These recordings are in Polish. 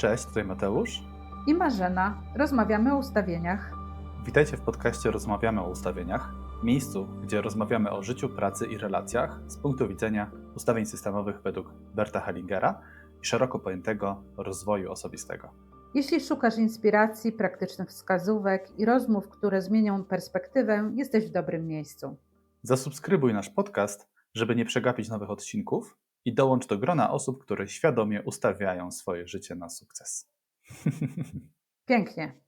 Cześć, tutaj Mateusz. i Marzena. Rozmawiamy o ustawieniach. Witajcie w podcaście Rozmawiamy o ustawieniach, miejscu, gdzie rozmawiamy o życiu, pracy i relacjach z punktu widzenia ustawień systemowych według Berta Hellingera i szeroko pojętego rozwoju osobistego. Jeśli szukasz inspiracji, praktycznych wskazówek i rozmów, które zmienią perspektywę, jesteś w dobrym miejscu. Zasubskrybuj nasz podcast, żeby nie przegapić nowych odcinków i dołącz do grona osób, które świadomie ustawiają swoje życie na sukces. Pięknie.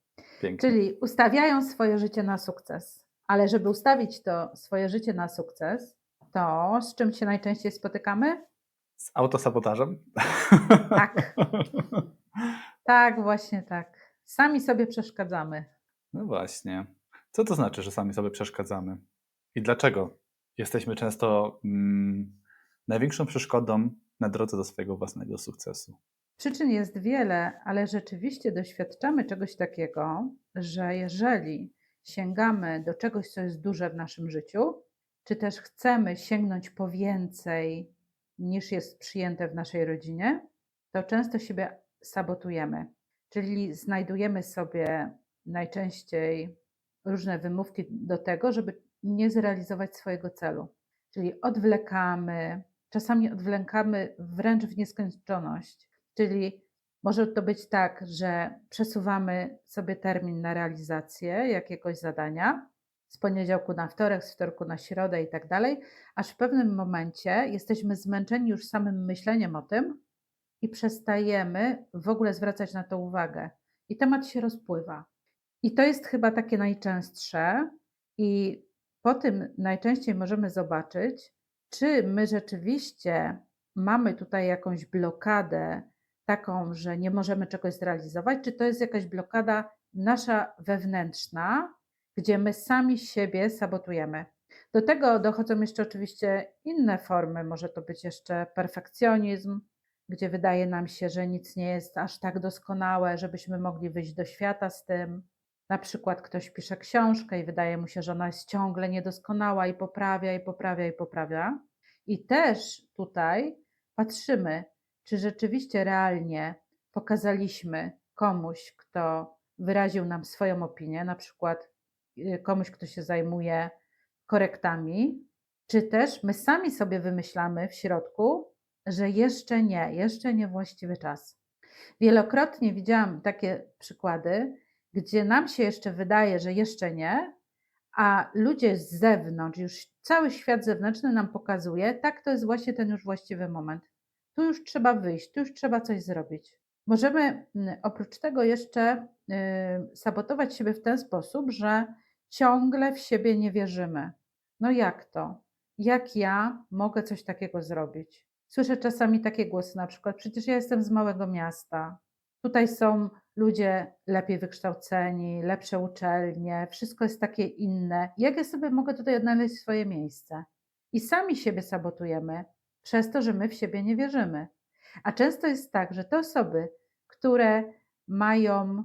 Pięknie. Czyli ustawiają swoje życie na sukces. Ale żeby ustawić to swoje życie na sukces, to z czym się najczęściej spotykamy? Z autosabotażem? Tak. Tak, właśnie tak. Sami sobie przeszkadzamy. No właśnie. Co to znaczy, że sami sobie przeszkadzamy? I dlaczego jesteśmy często mm, największą przeszkodą na drodze do swojego własnego sukcesu? Przyczyn jest wiele, ale rzeczywiście doświadczamy czegoś takiego, że jeżeli sięgamy do czegoś, co jest duże w naszym życiu, czy też chcemy sięgnąć po więcej niż jest przyjęte w naszej rodzinie, to często siebie sabotujemy. Czyli znajdujemy sobie najczęściej różne wymówki do tego, żeby nie zrealizować swojego celu. Czyli odwlekamy, czasami odwlekamy wręcz w nieskończoność. Czyli może to być tak, że przesuwamy sobie termin na realizację jakiegoś zadania z poniedziałku na wtorek, z wtorku na środę i tak dalej, aż w pewnym momencie jesteśmy zmęczeni już samym myśleniem o tym i przestajemy w ogóle zwracać na to uwagę. I temat się rozpływa. I to jest chyba takie najczęstsze, i po tym najczęściej możemy zobaczyć, czy my rzeczywiście mamy tutaj jakąś blokadę taką, że nie możemy czegoś zrealizować, czy to jest jakaś blokada nasza wewnętrzna, gdzie my sami siebie sabotujemy. Do tego dochodzą jeszcze oczywiście inne formy. Może to być jeszcze perfekcjonizm, gdzie wydaje nam się, że nic nie jest aż tak doskonałe, żebyśmy mogli wyjść do świata z tym. Na przykład ktoś pisze książkę i wydaje mu się, że ona jest ciągle niedoskonała i poprawia, i poprawia, i poprawia. I też tutaj patrzymy, czy rzeczywiście realnie pokazaliśmy komuś, kto wyraził nam swoją opinię, na przykład y, komuś, kto się zajmuje korektami, czy też my sami sobie wymyślamy w środku, że jeszcze nie, jeszcze nie właściwy czas. Wielokrotnie widziałam takie przykłady, gdzie nam się jeszcze wydaje, że jeszcze nie, a ludzie z zewnątrz, już cały świat zewnętrzny nam pokazuje, tak to jest właśnie ten już właściwy moment. Tu już trzeba wyjść, tu już trzeba coś zrobić. Możemy mm, oprócz tego jeszcze y, sabotować siebie w ten sposób, że ciągle w siebie nie wierzymy. No jak to? Jak ja mogę coś takiego zrobić? Słyszę czasami takie głosy, na przykład, przecież ja jestem z małego miasta. Tutaj są ludzie lepiej wykształceni, lepsze uczelnie, wszystko jest takie inne. Jak ja sobie mogę tutaj odnaleźć swoje miejsce? I sami siebie sabotujemy przez to, że my w siebie nie wierzymy. A często jest tak, że te osoby, które mają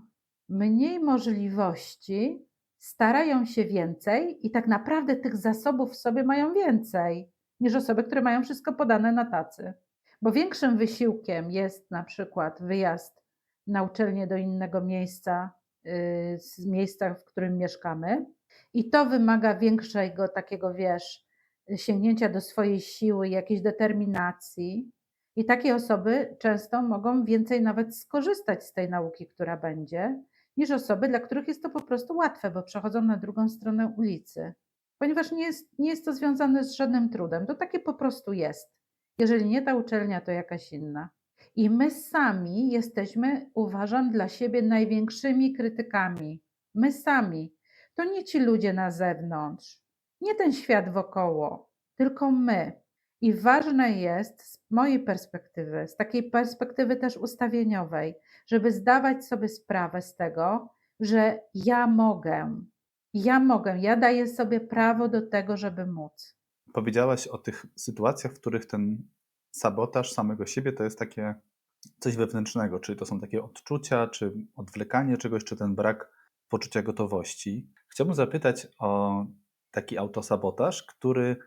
mniej możliwości, starają się więcej i tak naprawdę tych zasobów w sobie mają więcej niż osoby, które mają wszystko podane na tacy. Bo większym wysiłkiem jest na przykład wyjazd na uczelnię do innego miejsca, yy, z miejsca, w którym mieszkamy, i to wymaga większego takiego, wiesz, sięgnięcia do swojej siły, jakiejś determinacji. I takie osoby często mogą więcej nawet skorzystać z tej nauki, która będzie, niż osoby, dla których jest to po prostu łatwe, bo przechodzą na drugą stronę ulicy. Ponieważ nie jest, nie jest to związane z żadnym trudem. To takie po prostu jest. Jeżeli nie ta uczelnia, to jakaś inna. I my sami jesteśmy, uważam, dla siebie największymi krytykami. My sami. To nie ci ludzie na zewnątrz, nie ten świat wokoło, tylko my. I ważne jest z mojej perspektywy, z takiej perspektywy też ustawieniowej, żeby zdawać sobie sprawę z tego, że ja mogę. Ja mogę, ja daję sobie prawo do tego, żeby móc. Powiedziałaś o tych sytuacjach, w których ten sabotaż samego siebie to jest takie coś wewnętrznego, czy to są takie odczucia, czy odwlekanie czegoś, czy ten brak poczucia gotowości. Chciałbym zapytać o taki autosabotaż, który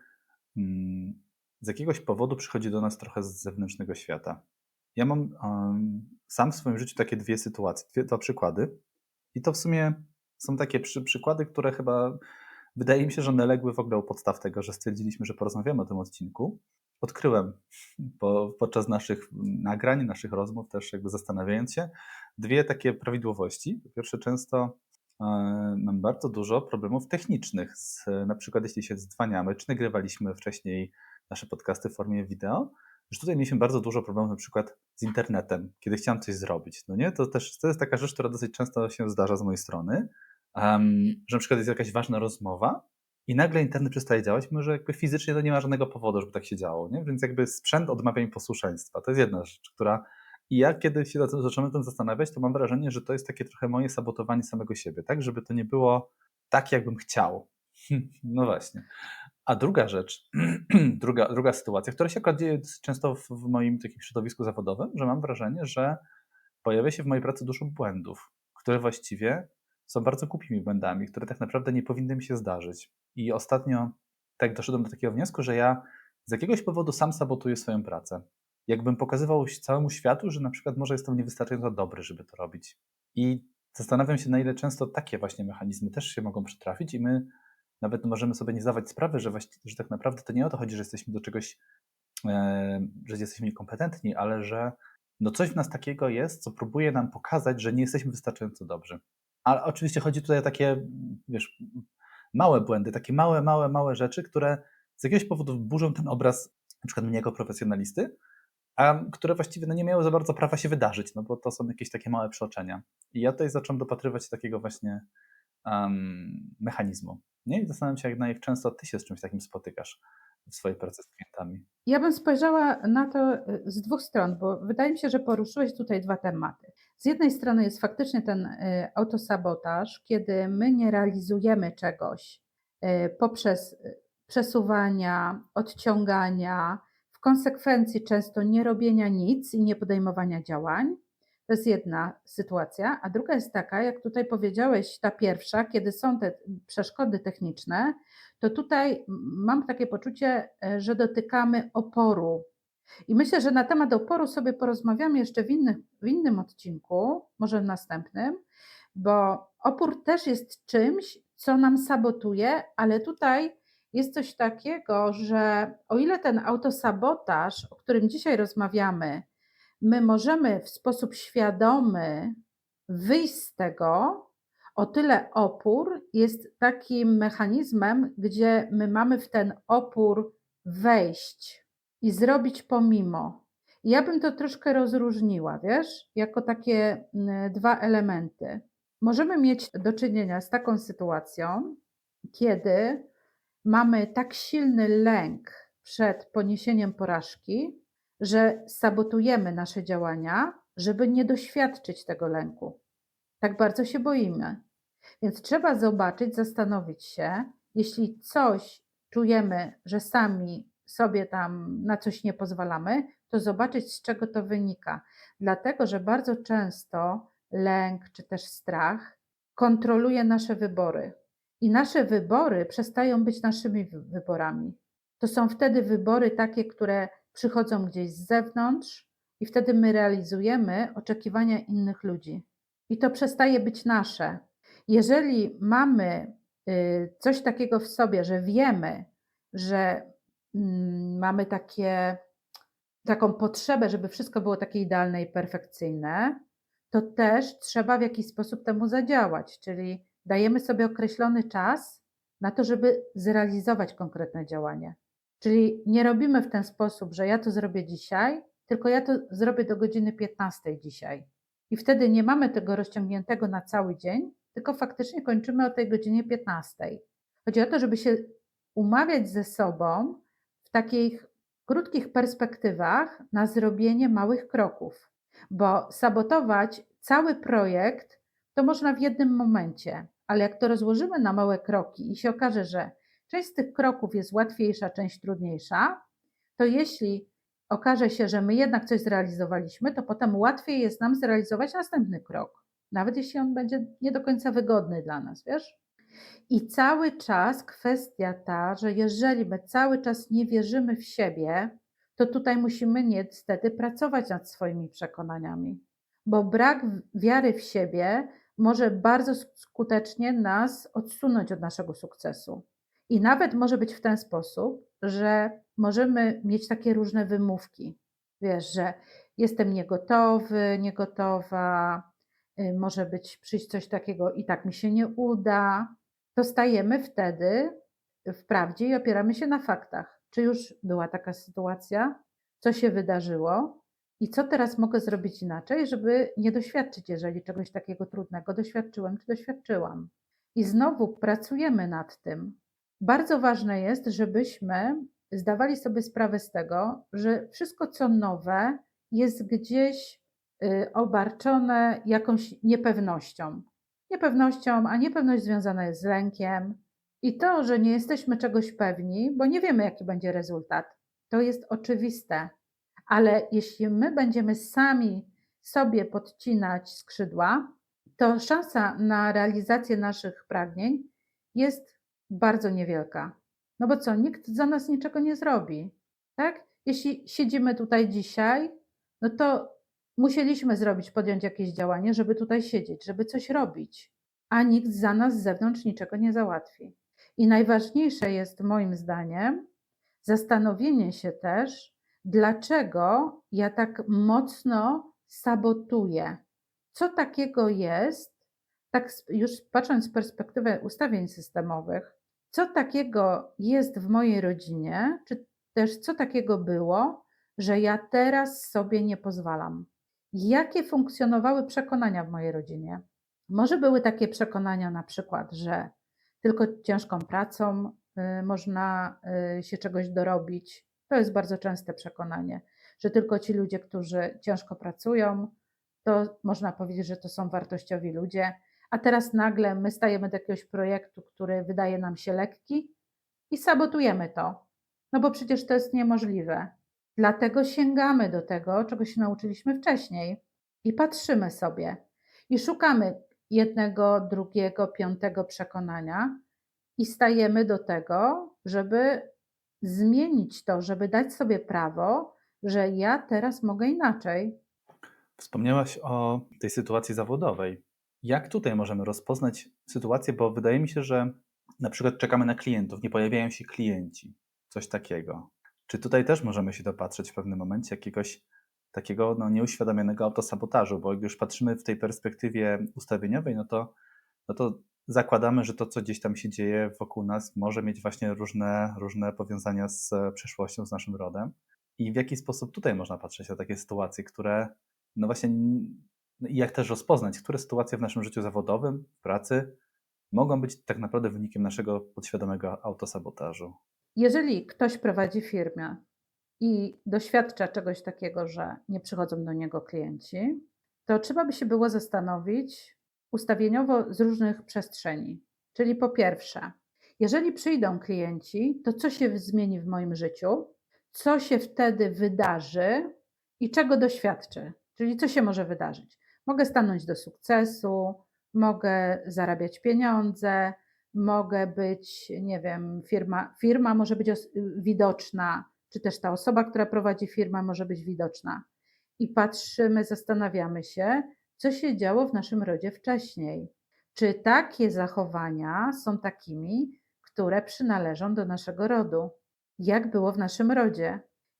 mm, z jakiegoś powodu przychodzi do nas trochę z zewnętrznego świata. Ja mam sam w swoim życiu takie dwie sytuacje, dwie, dwa przykłady. I to w sumie są takie przy, przykłady, które chyba wydaje mi się, że one legły w ogóle u podstaw tego, że stwierdziliśmy, że porozmawiamy o tym odcinku. Odkryłem po, podczas naszych nagrań, naszych rozmów, też jakby zastanawiając się, dwie takie prawidłowości. Po pierwsze, często e, mam bardzo dużo problemów technicznych, z, na przykład jeśli się dzwaniamy, czy nagrywaliśmy wcześniej nasze podcasty w formie wideo, że tutaj mieliśmy bardzo dużo problemów na przykład z internetem, kiedy chciałem coś zrobić, no nie? To też to jest taka rzecz, która dosyć często się zdarza z mojej strony, um, że na przykład jest jakaś ważna rozmowa i nagle internet przestaje działać, mimo że jakby fizycznie to nie ma żadnego powodu, żeby tak się działo, nie? Więc jakby sprzęt odmawia mi posłuszeństwa. To jest jedna rzecz, która i ja kiedy się zacząłem tym zastanawiać, to mam wrażenie, że to jest takie trochę moje sabotowanie samego siebie, tak? Żeby to nie było tak, jakbym chciał. No właśnie. A druga rzecz, druga, druga sytuacja, która się akurat dzieje często w, w moim takim środowisku zawodowym, że mam wrażenie, że pojawia się w mojej pracy dużo błędów, które właściwie są bardzo głupimi błędami, które tak naprawdę nie powinny mi się zdarzyć. I ostatnio tak doszedłem do takiego wniosku, że ja z jakiegoś powodu sam sabotuję swoją pracę. Jakbym pokazywał całemu światu, że na przykład może jestem niewystarczająco dobry, żeby to robić. I zastanawiam się, na ile często takie właśnie mechanizmy też się mogą przytrafić i my nawet możemy sobie nie zdawać sprawy, że, że tak naprawdę to nie o to chodzi, że jesteśmy do czegoś, e, że jesteśmy niekompetentni, ale że no coś w nas takiego jest, co próbuje nam pokazać, że nie jesteśmy wystarczająco dobrzy. Ale oczywiście chodzi tutaj o takie, wiesz, małe błędy, takie małe, małe, małe rzeczy, które z jakiegoś powodu burzą ten obraz na przykład mnie jako profesjonalisty, a które właściwie no, nie miały za bardzo prawa się wydarzyć, no bo to są jakieś takie małe przeoczenia. I ja tutaj zacząłem dopatrywać takiego właśnie um, mechanizmu. Nie? I zastanawiam się, jak, jak często ty się z czymś takim spotykasz w swojej pracy z klientami. Ja bym spojrzała na to y, z dwóch stron, bo wydaje mi się, że poruszyłeś tutaj dwa tematy. Z jednej strony jest faktycznie ten y, autosabotaż, kiedy my nie realizujemy czegoś y, poprzez przesuwania, odciągania, w konsekwencji często nie robienia nic i nie podejmowania działań. To jest jedna sytuacja, a druga jest taka, jak tutaj powiedziałeś, ta pierwsza, kiedy są te przeszkody techniczne, to tutaj mam takie poczucie, że dotykamy oporu. I myślę, że na temat oporu sobie porozmawiamy jeszcze w, innych, w innym odcinku, może w następnym, bo opór też jest czymś, co nam sabotuje, ale tutaj jest coś takiego, że o ile ten autosabotaż, o którym dzisiaj rozmawiamy, my możemy w sposób świadomy wyjść z tego, o tyle opór jest takim mechanizmem, gdzie my mamy w ten opór wejść i zrobić pomimo. Ja bym to troszkę rozróżniła, wiesz, jako takie mm, dwa elementy. Możemy mieć do czynienia z taką sytuacją, kiedy mamy tak silny lęk przed poniesieniem porażki, że sabotujemy nasze działania, żeby nie doświadczyć tego lęku. Tak bardzo się boimy. Więc trzeba zobaczyć, zastanowić się, jeśli coś czujemy, że sami sobie tam na coś nie pozwalamy, to zobaczyć, z czego to wynika. Dlatego, że bardzo często lęk czy też strach kontroluje nasze wybory. I nasze wybory przestają być naszymi wyborami. To są wtedy wybory takie, które przychodzą gdzieś z zewnątrz i wtedy my realizujemy oczekiwania innych ludzi. I to przestaje być nasze. Jeżeli mamy y, coś takiego w sobie, że wiemy, że mamy takie, taką potrzebę, żeby wszystko było takie idealne i perfekcyjne, to też trzeba w jakiś sposób temu zadziałać, czyli dajemy sobie określony czas na to, żeby zrealizować konkretne działanie. Czyli nie robimy w ten sposób, że ja to zrobię dzisiaj, tylko ja to zrobię do godziny 15 dzisiaj. I wtedy nie mamy tego rozciągniętego na cały dzień, tylko faktycznie kończymy o tej godzinie 15. Chodzi o to, żeby się umawiać ze sobą w takich krótkich perspektywach na zrobienie małych kroków, bo sabotować cały projekt to można w jednym momencie, ale jak to rozłożymy na małe kroki i się okaże, że część z tych kroków jest łatwiejsza, część trudniejsza, to jeśli okaże się, że my jednak coś zrealizowaliśmy, to potem łatwiej jest nam zrealizować następny krok, nawet jeśli on będzie nie do końca wygodny dla nas, wiesz? I cały czas kwestia ta, że jeżeli my cały czas nie wierzymy w siebie, to tutaj musimy niestety pracować nad swoimi przekonaniami, bo brak wiary w siebie może bardzo sk- skutecznie nas odsunąć od naszego sukcesu. I nawet może być w ten sposób, że możemy mieć takie różne wymówki. Wiesz, że jestem niegotowy, niegotowa, y, może być przyjść coś takiego i tak mi się nie uda. To stajemy wtedy w prawdzie i opieramy się na faktach. Czy już była taka sytuacja? Co się wydarzyło? I co teraz mogę zrobić inaczej, żeby nie doświadczyć, jeżeli czegoś takiego trudnego doświadczyłem czy doświadczyłam? I znowu pracujemy nad tym. Bardzo ważne jest, żebyśmy zdawali sobie sprawę z tego, że wszystko, co nowe, jest gdzieś y, obarczone jakąś niepewnością. Niepewnością, a niepewność związana jest z lękiem. I to, że nie jesteśmy czegoś pewni, bo nie wiemy, jaki będzie rezultat, to jest oczywiste. Ale jeśli my będziemy sami sobie podcinać skrzydła, to szansa na realizację naszych pragnień jest bardzo niewielka. No bo co, nikt za nas niczego nie zrobi, tak? Jeśli siedzimy tutaj dzisiaj, no to musieliśmy zrobić, podjąć jakieś działanie, żeby tutaj siedzieć, żeby coś robić, a nikt za nas z zewnątrz niczego nie załatwi. I najważniejsze jest moim zdaniem zastanowienie się też, dlaczego ja tak mocno sabotuję. Co takiego jest, tak już patrząc z perspektywy ustawień systemowych, co takiego jest w mojej rodzinie, czy też co takiego było, że ja teraz sobie nie pozwalam. Jakie funkcjonowały przekonania w mojej rodzinie? Może były takie przekonania, na przykład, że tylko ciężką pracą y, można y, się czegoś dorobić. To jest bardzo częste przekonanie, że tylko ci ludzie, którzy ciężko pracują, to można powiedzieć, że to są wartościowi ludzie. A teraz nagle my stajemy do jakiegoś projektu, który wydaje nam się lekki i sabotujemy to. No bo przecież to jest niemożliwe. Dlatego sięgamy do tego, czego się nauczyliśmy wcześniej i patrzymy sobie i szukamy jednego, drugiego, piątego przekonania i stajemy do tego, żeby zmienić to, żeby dać sobie prawo, że ja teraz mogę inaczej. Wspomniałaś o tej sytuacji zawodowej. Jak tutaj możemy rozpoznać sytuację, bo wydaje mi się, że na przykład czekamy na klientów, nie pojawiają się klienci, coś takiego. Czy tutaj też możemy się dopatrzeć w pewnym momencie jakiegoś takiego no, nieuświadomionego autosabotażu, bo jak już patrzymy w tej perspektywie ustawieniowej, no to, no to zakładamy, że to, co gdzieś tam się dzieje wokół nas, może mieć właśnie różne, różne powiązania z e, przeszłością, z naszym rodem. I w jaki sposób tutaj można patrzeć na takie sytuacje, które, no właśnie, n- i jak też rozpoznać, które sytuacje w naszym życiu zawodowym, pracy mogą być tak naprawdę wynikiem naszego podświadomego autosabotażu. Jeżeli ktoś prowadzi firmę i doświadcza czegoś takiego, że nie przychodzą do niego klienci, to trzeba by się było zastanowić ustawieniowo z różnych przestrzeni. Czyli po pierwsze, jeżeli przyjdą klienci, to co się zmieni w moim życiu, co się wtedy wydarzy i czego doświadczę, czyli co się może wydarzyć. Mogę stanąć do sukcesu, mogę zarabiać pieniądze, mogę być, nie wiem, firma, firma może być widoczna, czy też ta osoba, która prowadzi firmę, może być widoczna. I patrzymy, zastanawiamy się, co się działo w naszym rodzie wcześniej. Czy takie zachowania są takimi, które przynależą do naszego rodu? Jak było w naszym rodzie?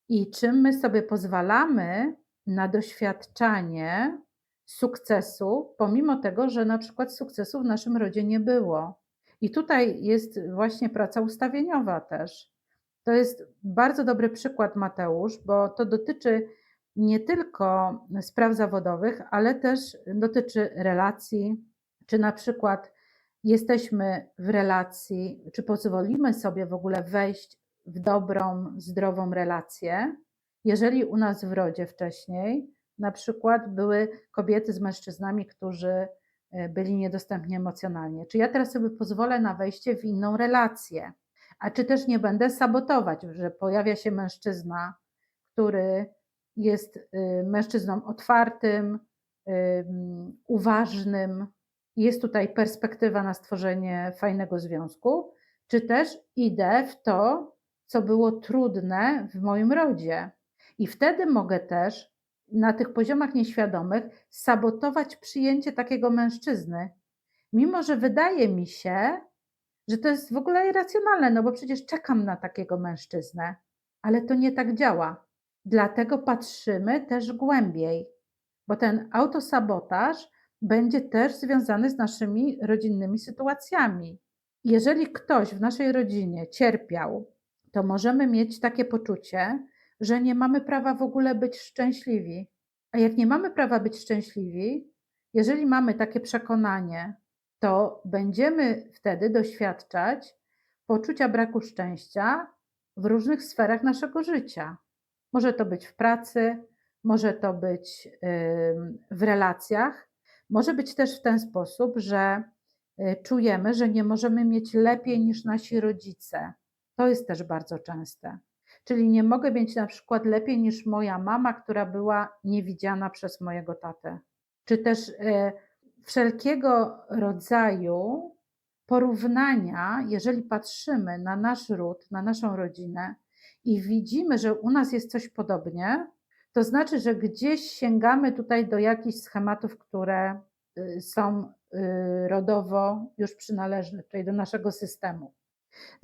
I czym my sobie pozwalamy na doświadczanie sukcesu, pomimo tego, że na przykład sukcesu w naszym rodzie nie było. I tutaj jest właśnie praca ustawieniowa też. To jest bardzo dobry przykład, Mateusz, bo to dotyczy nie tylko spraw zawodowych, ale też dotyczy relacji, czy na przykład jesteśmy w relacji, czy pozwolimy sobie w ogóle wejść w dobrą, zdrową relację, jeżeli u nas w rodzie wcześniej na przykład były kobiety z mężczyznami, którzy byli niedostępni emocjonalnie. Czy ja teraz sobie pozwolę na wejście w inną relację? A czy też nie będę sabotować, że pojawia się mężczyzna, który jest y, mężczyzną otwartym, y, uważnym, jest tutaj perspektywa na stworzenie fajnego związku, czy też idę w to, co było trudne w moim rodzie. I wtedy mogę też na tych poziomach nieświadomych sabotować przyjęcie takiego mężczyzny. Mimo, że wydaje mi się, że to jest w ogóle irracjonalne, no bo przecież czekam na takiego mężczyznę, ale to nie tak działa. Dlatego patrzymy też głębiej, bo ten autosabotaż będzie też związany z naszymi rodzinnymi sytuacjami. Jeżeli ktoś w naszej rodzinie cierpiał, to możemy mieć takie poczucie, że nie mamy prawa w ogóle być szczęśliwi. A jak nie mamy prawa być szczęśliwi, jeżeli mamy takie przekonanie, to będziemy wtedy doświadczać poczucia braku szczęścia w różnych sferach naszego życia. Może to być w pracy, może to być w relacjach, może być też w ten sposób, że y, czujemy, że nie możemy mieć lepiej niż nasi rodzice. To jest też bardzo częste. Czyli nie mogę mieć na przykład lepiej niż moja mama, która była niewidziana przez mojego tatę. Czy też y, wszelkiego rodzaju porównania, jeżeli patrzymy na nasz ród, na naszą rodzinę i widzimy, że u nas jest coś podobnie, to znaczy, że gdzieś sięgamy tutaj do jakichś schematów, które y, są y, rodowo już przynależne tutaj do naszego systemu.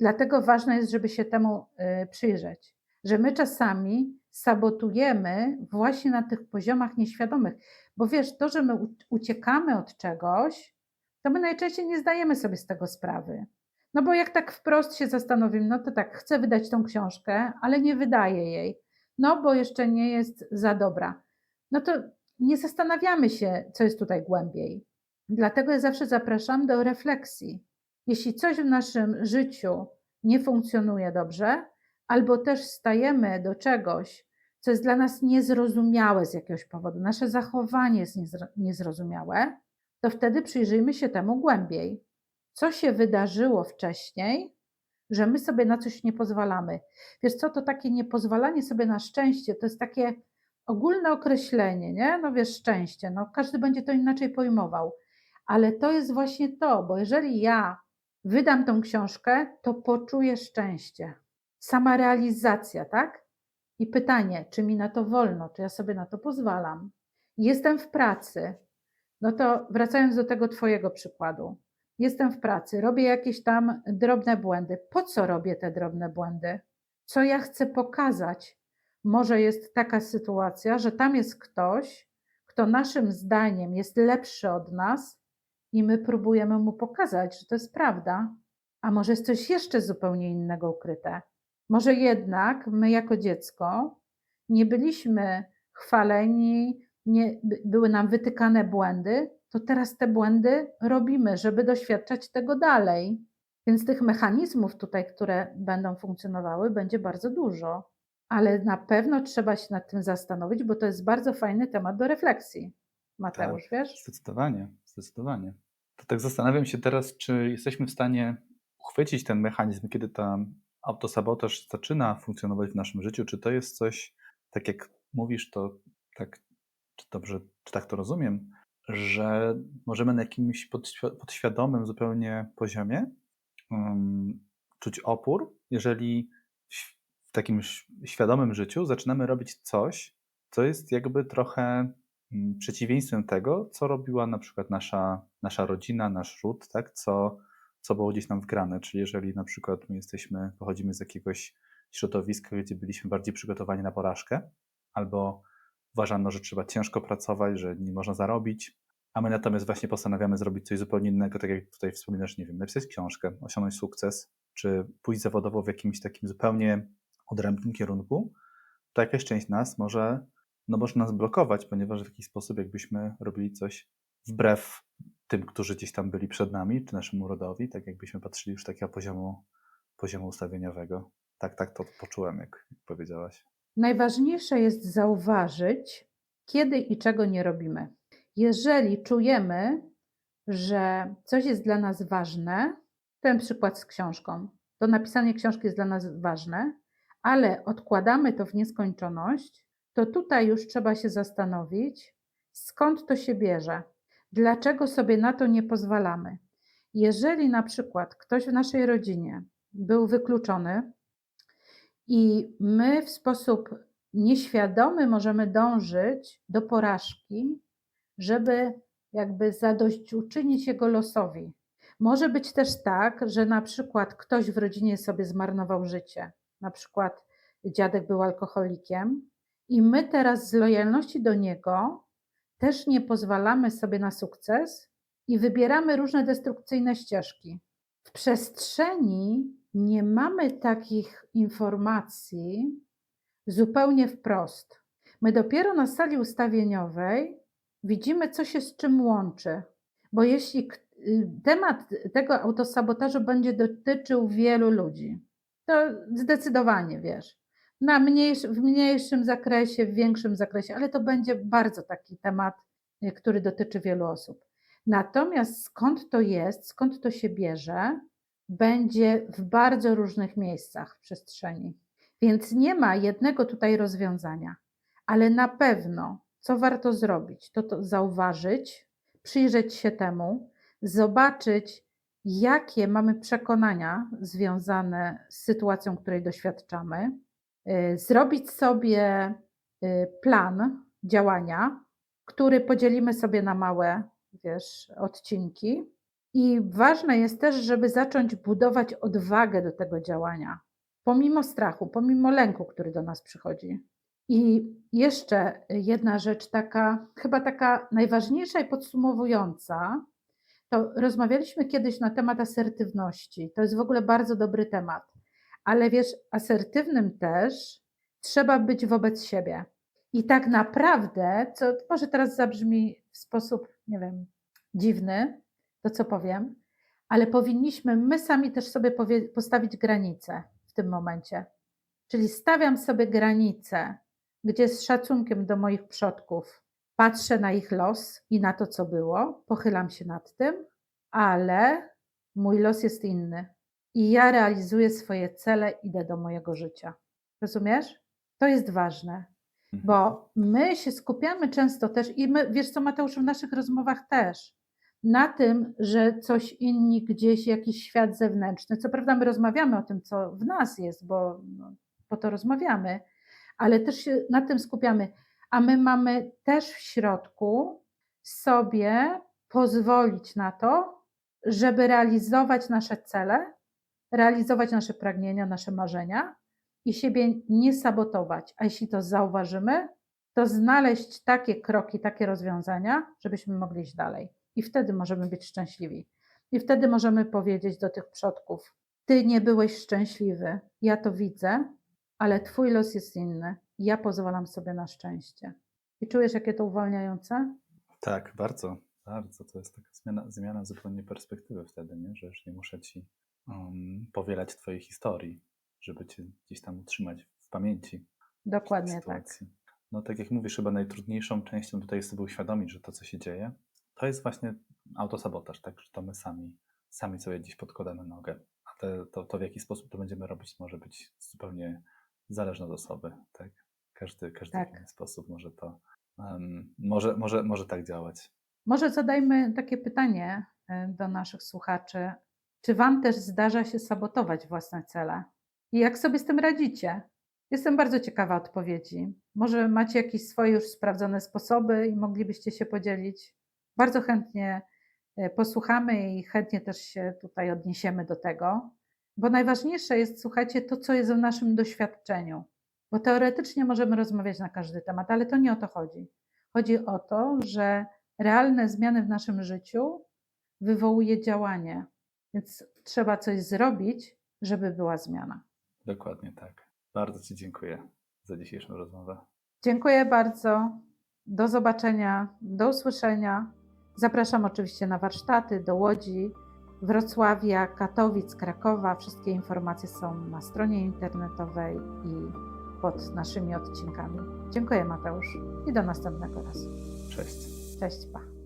Dlatego ważne jest, żeby się temu y, przyjrzeć, że my czasami sabotujemy właśnie na tych poziomach nieświadomych, bo wiesz, to, że my uciekamy od czegoś, to my najczęściej nie zdajemy sobie z tego sprawy. No bo jak tak wprost się zastanowimy, no to tak, chcę wydać tą książkę, ale nie wydaję jej, no bo jeszcze nie jest za dobra. No to nie zastanawiamy się, co jest tutaj głębiej. Dlatego ja zawsze zapraszam do refleksji. Jeśli coś w naszym życiu nie funkcjonuje dobrze, albo też stajemy do czegoś, co jest dla nas niezrozumiałe z jakiegoś powodu, nasze zachowanie jest niezro- niezrozumiałe, to wtedy przyjrzyjmy się temu głębiej. Co się wydarzyło wcześniej, że my sobie na coś nie pozwalamy? Wiesz co, to takie niepozwalanie sobie na szczęście, to jest takie ogólne określenie, nie? No wiesz, szczęście, no każdy będzie to inaczej pojmował, ale to jest właśnie to, bo jeżeli ja wydam tą książkę, to poczuję szczęście. Sama realizacja, tak? I pytanie, czy mi na to wolno, czy ja sobie na to pozwalam? Jestem w pracy, no to wracając do tego Twojego przykładu, jestem w pracy, robię jakieś tam drobne błędy. Po co robię te drobne błędy? Co ja chcę pokazać? Może jest taka sytuacja, że tam jest ktoś, kto naszym zdaniem jest lepszy od nas i my próbujemy mu pokazać, że to jest prawda, a może jest coś jeszcze zupełnie innego ukryte. Może jednak my jako dziecko nie byliśmy chwaleni, nie, by- były nam wytykane błędy, to teraz te błędy robimy, żeby doświadczać tego dalej. Więc tych mechanizmów tutaj, które będą funkcjonowały, będzie bardzo dużo. Ale na pewno trzeba się nad tym zastanowić, bo to jest bardzo fajny temat do refleksji. Mateusz, Tak. wiesz? Zdecydowanie, zdecydowanie. To tak zastanawiam się teraz, czy jesteśmy w stanie uchwycić ten mechanizm, kiedy ta autosabotaż zaczyna funkcjonować w naszym życiu, czy to jest coś, tak jak mówisz, to tak, czy dobrze, czy tak to rozumiem, że możemy na jakimś podświ- podświadomym zupełnie poziomie um, czuć opór, jeżeli w takim świadomym życiu zaczynamy robić coś, co jest jakby trochę przeciwieństwem tego, co robiła na przykład nasza, nasza rodzina, nasz ród, tak? co, co było gdzieś nam wgrane. Czyli jeżeli na przykład my jesteśmy, pochodzimy z jakiegoś środowiska, gdzie byliśmy bardziej przygotowani na porażkę, albo uważano, że trzeba ciężko pracować, że nie można zarobić, a my natomiast właśnie postanawiamy zrobić coś zupełnie innego, tak jak tutaj wspominasz, nie wiem, napisać książkę, osiągnąć sukces, czy pójść zawodowo w jakimś takim zupełnie odrębnym kierunku, to jakaś część nas może, no może nas blokować, ponieważ w jakiś sposób jakbyśmy robili coś wbrew tym, którzy gdzieś tam byli przed nami, czy naszemu rodowi, tak jakbyśmy patrzyli już takiego poziomu, poziomu ustawieniowego. Tak, tak to poczułem, jak, jak powiedziałaś. Najważniejsze jest zauważyć, kiedy i czego nie robimy. Jeżeli czujemy, że coś jest dla nas ważne, ten przykład z książką, to napisanie książki jest dla nas ważne, ale odkładamy to w nieskończoność, to tutaj już trzeba się zastanowić, skąd to się bierze, dlaczego sobie na to nie pozwalamy. Jeżeli na przykład ktoś w naszej rodzinie był wykluczony, i my w sposób nieświadomy możemy dążyć do porażki, żeby jakby zadośćuczynić jego losowi. Może być też tak, że na przykład ktoś w rodzinie sobie zmarnował życie, na przykład dziadek był alkoholikiem, i my teraz z lojalności do niego też nie pozwalamy sobie na sukces i wybieramy różne destrukcyjne ścieżki. W przestrzeni nie mamy takich informacji zupełnie wprost. My dopiero na sali ustawieniowej widzimy, co się z czym łączy. Bo jeśli y, temat tego autosabotażu będzie dotyczył wielu ludzi, to zdecydowanie wiesz. Na mniejszy, w mniejszym zakresie, w większym zakresie, ale to będzie bardzo taki temat, y, który dotyczy wielu osób. Natomiast skąd to jest, skąd to się bierze, będzie w bardzo różnych miejscach w przestrzeni. Więc nie ma jednego tutaj rozwiązania, ale na pewno, co warto zrobić, to, to zauważyć, przyjrzeć się temu, zobaczyć, jakie mamy przekonania związane z sytuacją, której doświadczamy, zrobić sobie y, plan działania, który podzielimy sobie na małe, wiesz, odcinki. I ważne jest też, żeby zacząć budować odwagę do tego działania, pomimo strachu, pomimo lęku, który do nas przychodzi. I jeszcze jedna rzecz, taka, chyba taka najważniejsza i podsumowująca, to rozmawialiśmy kiedyś na temat asertywności. To jest w ogóle bardzo dobry temat, ale wiesz, asertywnym też trzeba być wobec siebie. I tak naprawdę, co może teraz zabrzmi w sposób, nie wiem, dziwny, to co powiem, ale powinniśmy my sami też sobie postawić granice w tym momencie. Czyli stawiam sobie granice, gdzie z szacunkiem do moich przodków patrzę na ich los i na to, co było, pochylam się nad tym, ale mój los jest inny i ja realizuję swoje cele, idę do mojego życia. Rozumiesz? To jest ważne, Mhm. bo my się skupiamy często też i my, wiesz co Mateusz, w naszych rozmowach też, na tym, że coś inni gdzieś, jakiś świat zewnętrzny. Co prawda my rozmawiamy o tym, co w nas jest, bo no, po to rozmawiamy, ale też się na tym skupiamy. A my mamy też w środku sobie pozwolić na to, żeby realizować nasze cele, realizować nasze pragnienia, nasze marzenia i siebie nie sabotować. A jeśli to zauważymy, to znaleźć takie kroki, takie rozwiązania, żebyśmy mogli iść dalej. I wtedy możemy być szczęśliwi. I wtedy możemy powiedzieć do tych przodków: Ty nie byłeś szczęśliwy, ja to widzę, ale Twój los jest inny. Ja pozwalam sobie na szczęście. I czujesz, jakie to uwalniające? Tak, bardzo, bardzo. To jest taka zmiana, zmiana zupełnie perspektywy wtedy, nie? że już nie muszę ci um, powielać twojej historii, żeby cię gdzieś tam utrzymać w pamięci. Dokładnie tak. No tak jak mówisz, chyba najtrudniejszą częścią tutaj jest sobie uświadomić, że to, co się dzieje, to jest właśnie autosabotaż, tak? Że to my sami, sami sobie gdzieś podkładamy nogę. A te, to, to, w jaki sposób to będziemy robić, może być zupełnie zależne od osoby, tak? Każdy, każdy Tak. w inny sposób może to, um, może, może, może tak działać. Może zadajmy takie pytanie y, do naszych słuchaczy. Czy Wam też zdarza się sabotować własne cele? I jak sobie z tym radzicie? Jestem bardzo ciekawa odpowiedzi. Może macie jakieś swoje już sprawdzone sposoby i moglibyście się podzielić? Bardzo chętnie y, posłuchamy i chętnie też się tutaj odniesiemy do tego, bo najważniejsze jest, słuchajcie, to, co jest w naszym doświadczeniu. Bo teoretycznie możemy rozmawiać na każdy temat, ale to nie o to chodzi. Chodzi o to, że realne zmiany w naszym życiu wywołuje działanie, więc trzeba coś zrobić, żeby była zmiana. Dokładnie tak. Bardzo Ci dziękuję za dzisiejszą rozmowę. Dziękuję bardzo. Do zobaczenia, do usłyszenia. Zapraszam oczywiście na warsztaty do Łodzi, Wrocławia, Katowic, Krakowa. Wszystkie informacje są na stronie internetowej i pod naszymi odcinkami. Dziękuję Mateusz i do następnego razu. Cześć. Cześć, pa.